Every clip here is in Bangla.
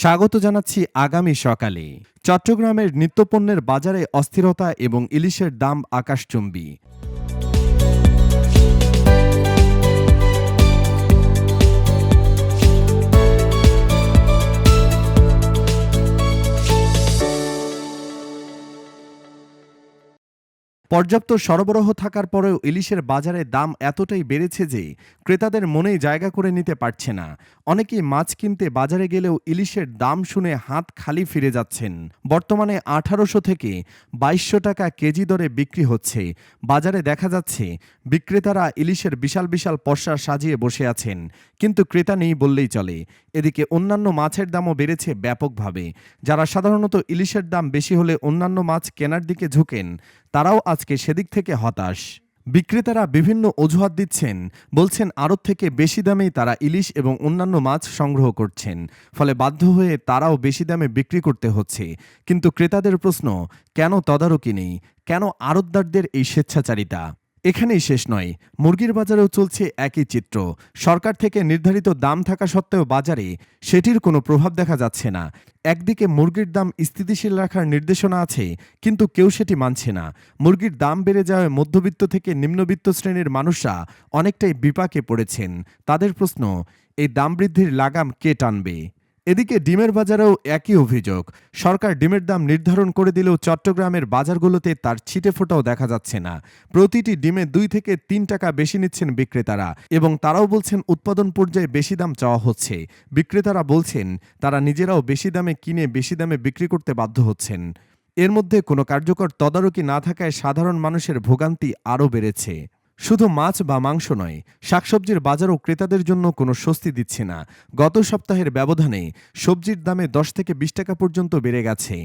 স্বাগত জানাচ্ছি আগামী সকালে। চট্টগ্রামের নিত্যপণ্যের বাজারে অস্থিরতা এবং ইলিশের দাম আকাশচুম্বী। পর্যাপ্ত সরবরাহ থাকার পরেও ইলিশের বাজারে দাম এতটাই বেড়েছে যে ক্রেতাদের মনেই জায়গা করে নিতে পারছে না। অনেকেই মাছ কিনতে বাজারে গেলেও ইলিশের দাম শুনে হাত খালি ফিরে যাচ্ছেন। বর্তমানে আঠারোশো থেকে বাইশশো টাকা কেজি দরে বিক্রি হচ্ছে। বাজারে দেখা যাচ্ছে, বিক্রেতারা ইলিশের বিশাল বিশাল পশা সাজিয়ে বসে আছেন। কিন্তু ক্রেতা নেই বললেই চলে। এদিকে অন্যান্য মাছের দামও বেড়েছে ব্যাপকভাবে। যারা সাধারণত ইলিশের দাম বেশি হলে অন্যান্য মাছ কেনার দিকে ঝুঁকেন তারাও আজকে সেদিক থেকে হতাশ। বিক্রেতারা বিভিন্ন অজুহাত দিচ্ছেন, বলছেন আড়ত থেকে বেশি দামেই তারা ইলিশ এবং অন্যান্য মাছ সংগ্রহ করছেন, ফলে বাধ্য হয়ে তারাও বেশি দামে বিক্রি করতে হচ্ছে। কিন্তু ক্রেতাদের প্রশ্ন, কেন তদারকি নেই? কেন আড়তদারদের এই স্বেচ্ছাচারিতা? এখানেই শেষ নয়। মুরগির বাজারেও চলছে একই চিত্র। সরকার থেকে নির্ধারিত দাম থাকা সত্ত্বেও বাজারে সেটির কোনো প্রভাব দেখা যাচ্ছে না। একদিকে মুরগির দাম স্থিতিশীল রাখার নির্দেশনা আছে, কিন্তু কেউ সেটি মানছে না। মুরগির দাম বেড়ে যাওয়ায় মধ্যবিত্ত থেকে নিম্নবিত্ত শ্রেণির মানুষরা অনেকটাই বিপাকে পড়েছেন। তাদের প্রশ্ন, এই দাম বৃদ্ধির লাগাম কে টানবে? এদিকে ডিমের বাজারেও একই অভিযোগ। সরকার ডিমের দাম নির্ধারণ করে দিলেও চট্টগ্রামের বাজারগুলোতে তার ছিটে ফোটাও দেখা যাচ্ছে না। প্রতিটি ডিমে দুই থেকে তিন টাকা বেশি নিচ্ছেন বিক্রেতারা এবং তারাও বলছেন উৎপাদন পর্যায়ে বেশি দাম চাওয়া হচ্ছে। বিক্রেতারা বলছেন, তারা নিজেরাও বেশি দামে কিনে বেশি দামে বিক্রি করতে বাধ্য হচ্ছেন। এর মধ্যে কোনো কার্যকর তদারকি না থাকায় সাধারণ মানুষের ভোগান্তি আরও বেড়েছে। শুধু মাছ বা মাংস নয়, শাকসবজির বাজারও ক্রেতাদের জন্য কোনো স্বস্তি দিচ্ছে না। গত সপ্তাহের ব্যবধানে সবজির দামে দশ থেকে বিশ টাকা পর্যন্ত বেড়ে গেছে।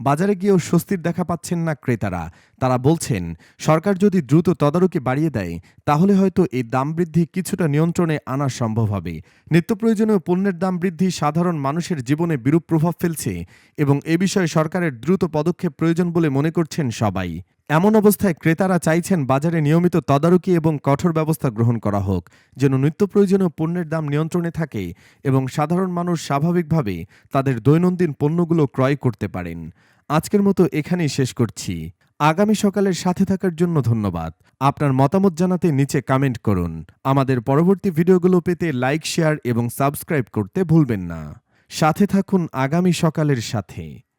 বাজারে গিয়েও স্বস্তির দেখা পাচ্ছেন না ক্রেতারা। তারা বলছেন, সরকার যদি দ্রুত তদারকি বাড়িয়ে দেয়, তাহলে হয়তো এই দাম বৃদ্ধি কিছুটা নিয়ন্ত্রণে আনা সম্ভব হবে। নিত্য প্রয়োজনীয় পণ্যের দাম বৃদ্ধি সাধারণ মানুষের জীবনে বিরূপ প্রভাব ফেলছে এবং এ বিষয়ে সরকারের দ্রুত পদক্ষেপ প্রয়োজন বলে মনে করছেন সবাই। এমন অবস্থায় ক্রেতারা চাইছেন বাজারে নিয়মিত তদারকি এবং কঠোর ব্যবস্থা গ্রহণ করা হোক, যেন নিত্য প্রয়োজনীয় পণ্যের দাম নিয়ন্ত্রণে থাকে এবং সাধারণ মানুষ স্বাভাবিকভাবে তাদের দৈনন্দিন পণ্যগুলো ক্রয় করতে পারেন। আজকের মতো এখানেই শেষ করছি। আগামী সকালের সাথে থাকার জন্য ধন্যবাদ। আপনার মতামত জানাতে নিচে কমেন্ট করুন। আমাদের পরবর্তী ভিডিওগুলো পেতে লাইক শেয়ার এবং সাবস্ক্রাইব করতে ভুলবেন না। সাথে থাকুন আগামী সকালের সাথে।